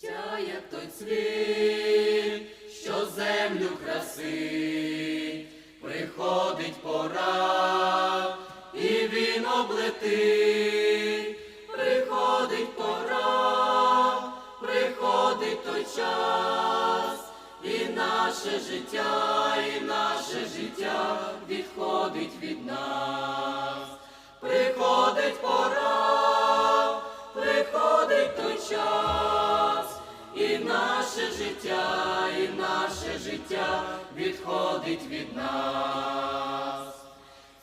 Життя, як той цвіт, що землю красить, приходить пора, і він облетить, приходить пора, приходить той час, і наше життя, і наше життя відходить відходить від нас.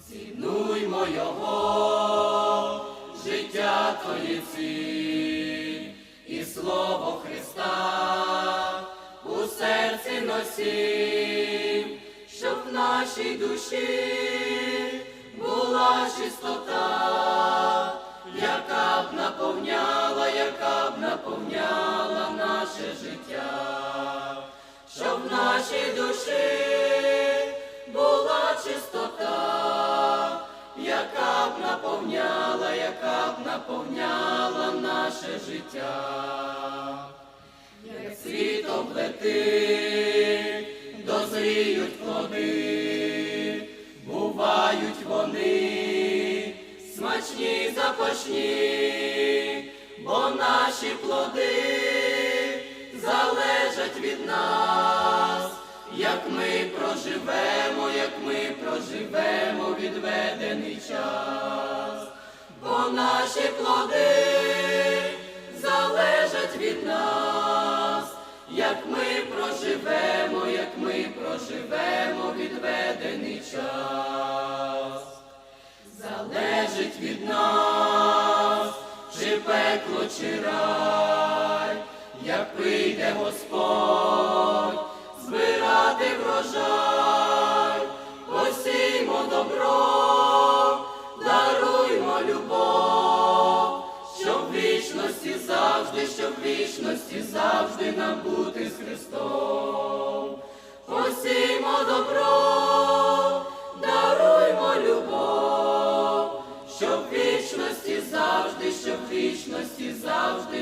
Цінуймо його, життя твоє ціль, і слово Христа у серці носім, щоб в нашій душі була чистота, яка б наповняла, яка б наповняла наше життя, яка б наповняла наше життя, як світом летить, дозріють плоди, бувають вони смачні запашні, бо наші плоди залежать від нас, як ми проживемо, як ми проживемо наші плоди залежать від нас, як ми проживемо, як ми проживемо відведений час. Залежить від нас, чи пекло, чи рай, як прийде Господь збирати врожай, завжди, щоб вічності завжди нам бути з Христом. Посіймо добро, даруймо любов, щоб вічності завжди, щоб вічності завжди